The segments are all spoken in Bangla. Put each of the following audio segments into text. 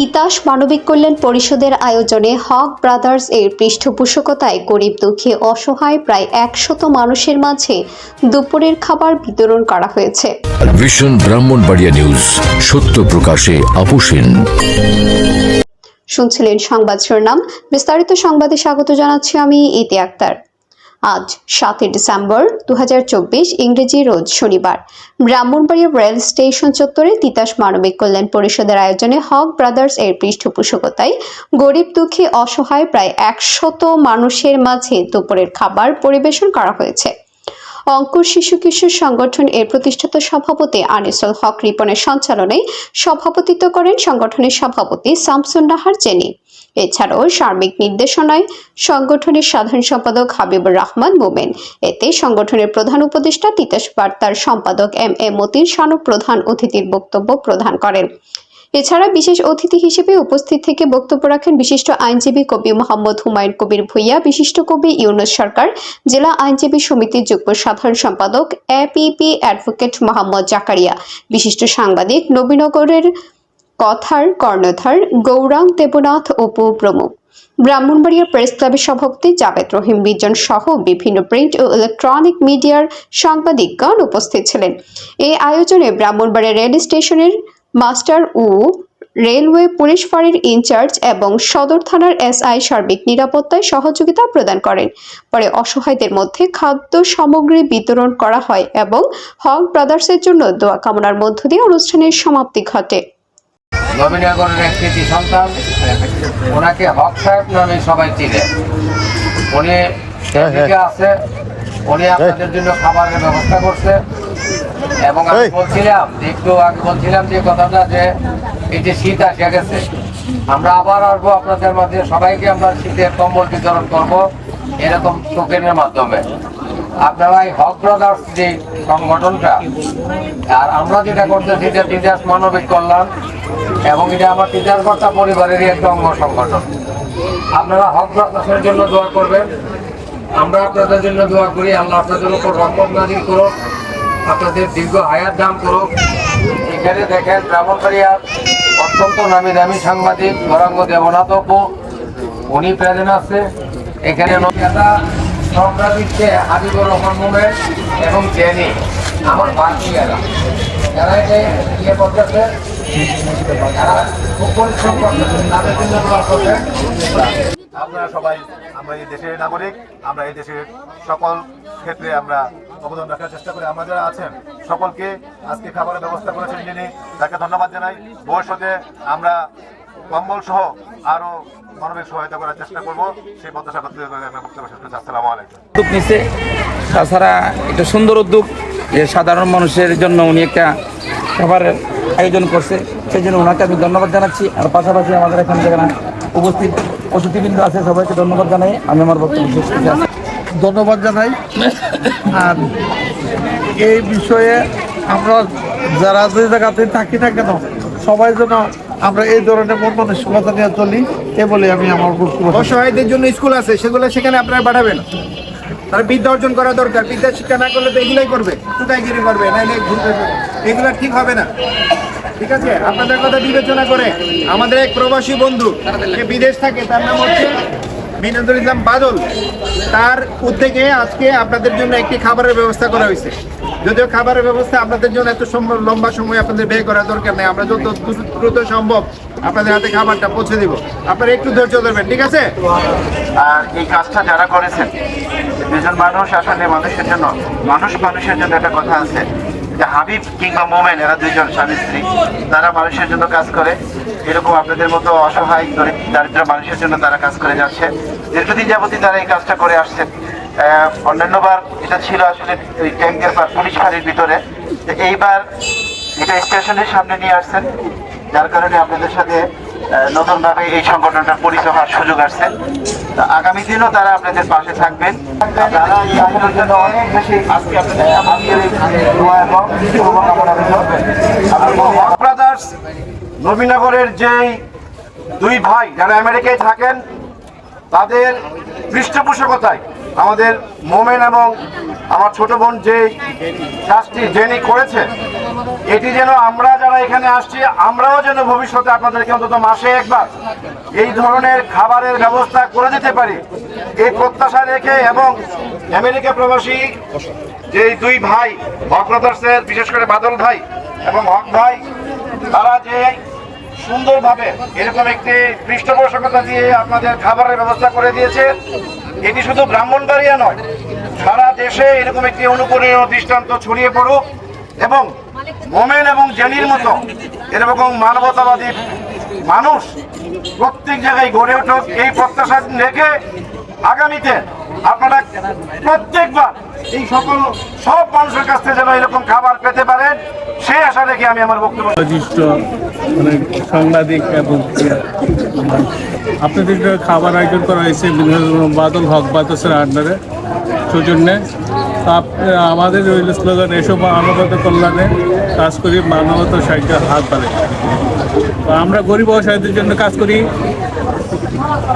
তিতাস মানবিক কল্যাণ পরিষদের আয়োজনে হক ব্রাদার্স এর পৃষ্ঠপোষকতায় গরিব দুঃখী অসহায় প্রায় একশত মানুষের মাঝে দুপুরের খাবার বিতরণ করা হয়েছে। ভিশন ব্রাহ্মণবাড়িয়া নিউজ সত্য প্রকাশে শুনছিলেন সংবাদ শিরোনাম। বিস্তারিত সংবাদে স্বাগত জানাচ্ছি আমি ইতি আক্তার। আজ সাতই ডিসেম্বর দুহাজার চব্বিশ ইংরেজি রোজ শনিবার। ব্রাহ্মণবাড়িয়া রেল স্টেশন চত্বরে তিতাস মানবিক কল্যাণ পরিষদের আয়োজনে হক ব্রাদার্স এর পৃষ্ঠপোষকতায় গরিব দুঃখী অসহায় প্রায় একশত মানুষের মাঝে দুপুরের খাবার পরিবেশন করা হয়েছে। অঙ্কুর শিশু কিশোর সংগঠন এর প্রতিষ্ঠাতা সভাপতি আনিসুল হক রিপনের সঞ্চালনায় সভাপতিত্ব করেন সংগঠনের সভাপতি শামসুন নাহার জেনি। এছাড়াও সার্বিক নির্দেশনায় সংগঠনের সাধারণ সম্পাদক হাবিবুর রহমান মোমেন, এতে সংগঠনের প্রধান উপদেষ্টা তিতাস বার্তার সম্পাদক এম এ মতিন শানু প্রধান অতিথির বক্তব্য প্রদান করেন। এছাড়া বিশেষ অতিথি হিসেবে উপস্থিত থেকে বক্তব্য রাখেন বিশিষ্ট আইনজীবী কবি মোহাম্মদ হুমায়ুন কবির ভুইয়া, বিশিষ্ট কবি ইউনুস সরকার, জেলা আইনজীবী সমিতির যুগ্ম সাধারণ সম্পাদক এপিপি অ্যাডভোকেট মোহাম্মদ জাকারিয়া, বিশিষ্ট সাংবাদিক নবীনগরের কথার, কর্ণধার, গৌরাং দেবনাথ অপু প্রমুখ। ব্রাহ্মণবাড়িয়া প্রেস ক্লাবের সভাপতি জাভেদ রহিম বিজন সহ বিভিন্ন প্রিন্ট ও ইলেকট্রনিক মিডিয়ার সাংবাদিকগণ উপস্থিত ছিলেন। এই আয়োজনে ব্রাহ্মণবাড়িয়া রেল স্টেশনের মাস্টার ও রেলওয়ে পুলিশ ফাঁড়ির ইনচার্জ এবং সদর থানার এসআই সার্বিক নিরাপত্তায় সহযোগিতা প্রদান করেন। পরে অসহায়দের মধ্যে খাদ্য সামগ্রী বিতরণ করা হয় এবং হক ব্রাদার্সের জন্য দোয়া কামনার মধ্য দিয়ে অনুষ্ঠানের সমাপ্তি ঘটে। নবীনগরের এক কৃতি সন্তান ওনাকে হক সাহেব নামে সবাই চিনে। উনি আছে উনি আপনাদের জন্য খাবারের ব্যবস্থা করছে। এবং আমি বলছিলাম যে একটু আগে বলছিলাম যে কথাটা যে এই যে শীত আসে গেছে আমরা আবার আসব আপনাদের মাঝে। সবাইকে আমরা শীতের কম্বল বিতরণ করব এরকম টোকেনের মাধ্যমে। আপনারা এই হক ব্রাদার্স যে সংগঠনটা, আর আমরা যেটা করতেছি এটা টিচার্স মানবিক কল্যাণ এবং এটা আমার টিচার কর্তা পরিবারেরই একটা অঙ্গ সংগঠন। আপনারা হক ব্রাদার্সের জন্য দোয়া করবেন। আমরা আপনাদের জন্য দোয়া করি, আল্লাহ আপনাদের উপর রহমত করুক, আপনাদের দীর্ঘ হায়াত দান করুক। এখানে দেখেন ব্রাহ্মণবাড়িয়ার অত্যন্ত নামি দামি সাংবাদিক গৌরাঙ্গ দেবনাথ উনি প্রেজেন্ট আছে। এখানে নবিয়াদা সরকার দিচ্ছে হাবিবুর রহমান মোমেন এবং জেনি আমার বাকিয়ারা যারা এটা ইয়ে করতেছে খুব পরিশ্রম করতেছে, তাদের জন্য আপনারা সবাই, আমরা এই দেশের নাগরিক, আমরা এই দেশের সকল ক্ষেত্রে আমরা অবদান রাখার চেষ্টা করি। আমরা যারা আছেন, সকলকে আজকে খাবারের ব্যবস্থা করেছেন যিনি, তাকে ধন্যবাদ জানাই। ভবিষ্যতে আমরা কম্বল সহ আরও মানবিক সহায়তা করার চেষ্টা করব। সেই প্রত্যাশা করতে আসসালামু আলাইকুম। উদ্যোগ নিছে। তাছাড়া একটা সুন্দর উদ্যোগ যে সাধারণ মানুষের জন্য উনি একটা খাবারের আয়োজন করছে। সেই জন্য ওনাকে আমি ধন্যবাদ জানাচ্ছি। আর পাশাপাশি আমাদের এখান থেকে উপস্থিত অতিথিবৃন্দ আছে সবাইকে ধন্যবাদ জানাই। আমি আমার বক্তব্য শেষ করছি। ধন্যবাদ জানাই। আর এই বিষয়ে আমরা যারা যে জায়গাতে থাকি না কেন সবাই যেন আমরা এই ধরনের মন মানসিকতা নিয়ে চলি, এ বলে আমি আমার অসহায়দের জন্য স্কুল আছে, সেগুলো সেখানে আপনারা পাঠাবেন। তারা বিদ্যা অর্জন করা দরকার, বিদ্যা শিক্ষা না করলে তো এগুলোই করবে চুটাইগিরি করবে নাইলে ঘুরবে এগুলো ঠিক হবে না। ঠিক আছে? আপনাদের কথা বিবেচনা করে, আমাদের এক প্রবাসী বন্ধু সে বিদেশ থাকে, তার নাম হচ্ছে মিনাজুল ইসলাম বাদল। তার উদ্যোগে আজকে আপনাদের জন্য একটি খাবারের ব্যবস্থা করা হয়েছে। যদিও খাবারের ব্যবস্থা আপনাদের জন্য এত লম্বা সময় আপনাদের ব্যয় করার দরকার নেই। আমরা যত দ্রুত- সম্ভব আপনাদের হাতে খাবারটা পৌঁছে দিব। আপনারা একটু ধৈর্য ধরবেন, ঠিক আছে? আর এই কাজটা যারা করেছেন, দুজন মানুষ আসলে মানুষের জন্য, মানুষ মানুষের জন্য একটা কথা আছে যে হাবিব কিংবা মোমেন, এরা দুইজন, স্বামী, স্ত্রী। তারা মানুষের জন্য কাজ করে। এরকম আপনাদের মতো অসহায় দরিদ্র মানুষের জন্য তারা কাজ করে যাচ্ছে। দীর্ঘদিন যাবতই তারা এই কাজটা করে আসছেন। অন্যান্যবার এটা ছিল আসলে ওই ট্যাঙ্কের বা পুলিশ ফাঁড়ির ভিতরে। এইবার এটা স্টেশনের সামনে নিয়ে আসছেন, যার কারণে আপনাদের সাথে নতুনভাবে এই সংগঠনটার পরিচয় হওয়ার সুযোগ আসছে। আগামী দিনও তারা আপনাদের পাশে থাকবেন। এই অনেক নবীনগরের যেই দুই ভাই যারা আমেরিকায় থাকেন, তাদের পৃষ্ঠপোষকতায় আমাদের মোমেন এবং আমার ছোট বোন যে কাজটি জেনি করেছে এটি যেন আমরা যারা এখানে আসছি, আমরাও যেন ভবিষ্যতে আপনাদেরকে অন্তত মাসে একবার এই ধরনের খাবারের ব্যবস্থা করে দিতে পারি। এই প্রত্যাশা রেখে এবং আমেরিকা প্রবাসী যে দুই ভাই, হক ব্রাদার্সের বিশেষ করে বাদল ভাই এবং হক ভাই, তারা যে সুন্দরভাবে এরকম একটি পৃষ্ঠপোষকতা দিয়ে আপনাদের খাবারের ব্যবস্থা করে দিয়েছে এটি শুধু ব্রাহ্মণবাড়িয়া নয়, সারা দেশে এরকম একটি অনুকরণীয় দৃষ্টান্ত ছড়িয়ে পড়ুক এবং মোমেন এবং জেনির মতো এরকম মানবতাবাদী মানুষ প্রত্যেক জায়গায় গড়ে উঠুক, এই প্রত্যাশা রেখে আগামীতে আপনারা প্রত্যেকবার এই সকল, সব মানুষের কাছ থেকে যেন এরকম খাবার পেতে পারেন, সেই আশা রেখে আমি আমার বক্তব্য বিশিষ্ট মানে সাংবাদিক এবং আপনাদের খাবার আয়োজন করা হয়েছে বাদল হক বাতাসের আন্ডারে, সৌজন্যে। আমাদের ওই স্লোগান এসব মানবতা কল্যাণে, কাজ করি মানবতা সাহায্য হাত বাড়ে আমরা গরিব অসহায়দের জন্য কাজ করি।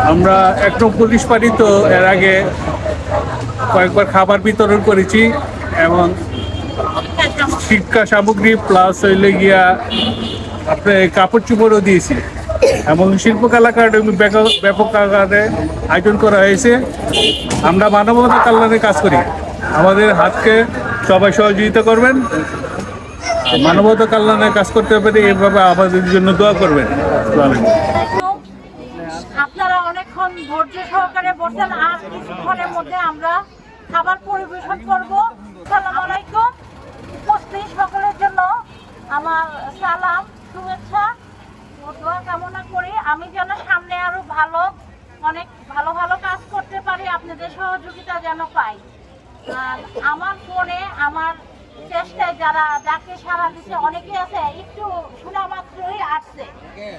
আমরা একদম পুলিশ পারি তো এর আগে কয়েকবার খাবার বিতরণ করেছি এবং শিক্ষা সামগ্রী প্লাস হইলে গিয়া আপনার কাপড় চুপড়ও দিয়েছি। এবং শিল্পকলা একাডেমি ব্যাপক- ব্যাপক আকারে আয়োজন করা হয়েছে। আমরা মানবতা কল্যাণে কাজ করি। আমাদের হাতকে সবাই সহযোগিতা করবেন। মানবতা কল্যাণে কাজ করতে পারি এভাবে আমাদের জন্য দোয়া করবেন আসসালামু আলাইকুম। আপনারা অনেকক্ষণ ধৈর্য সহকারে বসেন, আর কিছুক্ষণের মধ্যে আমরা খাবার পরিবেশন করব। সালাম আলাইকুম। উপস্থিত সকলের জন্য আমার সালাম, শুভেচ্ছা দোয়া কামনা করি। আমি যেন সামনে আরও ভালো, অনেক ভালো ভালো কাজ করতে পারি, আপনাদের সহযোগিতা যেন পাই। আর আমার ফোনে আমার চেষ্টায় যারা ডাকে সারা দিচ্ছে অনেকে আছে, একটু শোনা মাত্রই আসছে।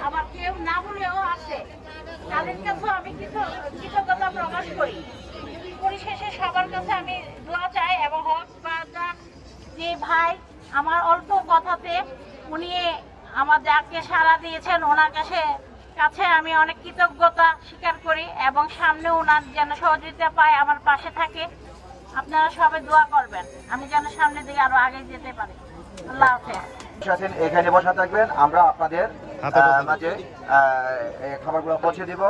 আবার কেউ না বলেও আসে তাদের কাছেও আমি কিছু কৃতজ্ঞতা প্রকাশ করি। পরিশেষে সবার কাছে আমি দোয়া চাই এবং হক বাদা যে ভাই আমার অল্প কথাতে উনি আমার যাকে সাড়া দিয়েছেন, ওনার কাছে কাছে আমি অনেক কৃতজ্ঞতা স্বীকার করি এবং সামনে ওনার যেন সহযোগিতা পায়, আমার পাশে থাকে। আপনারা সবাই দোয়া করবেন। আমি যেন সামনের দিকে আরও আগে যেতে পারি। আল্লাহ হাফেজ। আছেন এখানে বসা থাকবেন। আমরা আপনাদের মাঝে আহ, এই খাবারগুলো পৌঁছে দিব।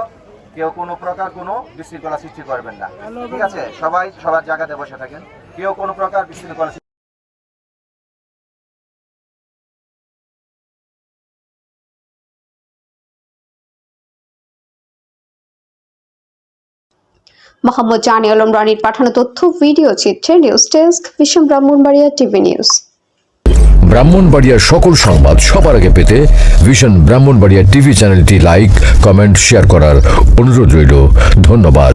কেউ কোনো প্রকার কোনো বিশৃঙ্খলা সৃষ্টি করবেন না। ঠিক আছে সবাই সবার জায়গাতে বসে থাকেন। কেউ কোনো প্রকার বিশৃঙ্খলা মোহাম্মদ জানি আলম রানীর পাঠানো তথ্য, ভিডিও চিত্রে নিউজ ডেস্ক, বিশ্ব ব্রাহ্মণবাড়িয়া টিভি নিউজ। ব্রাহ্মণবাড়িয়ার সকল সংবাদ সবার আগে পেতে ভিশন ব্রাহ্মণবাড়িয়া টিভি চ্যানেলটি লাইক, কমেন্ট, শেয়ার করার অনুরোধ রইল। ধন্যবাদ।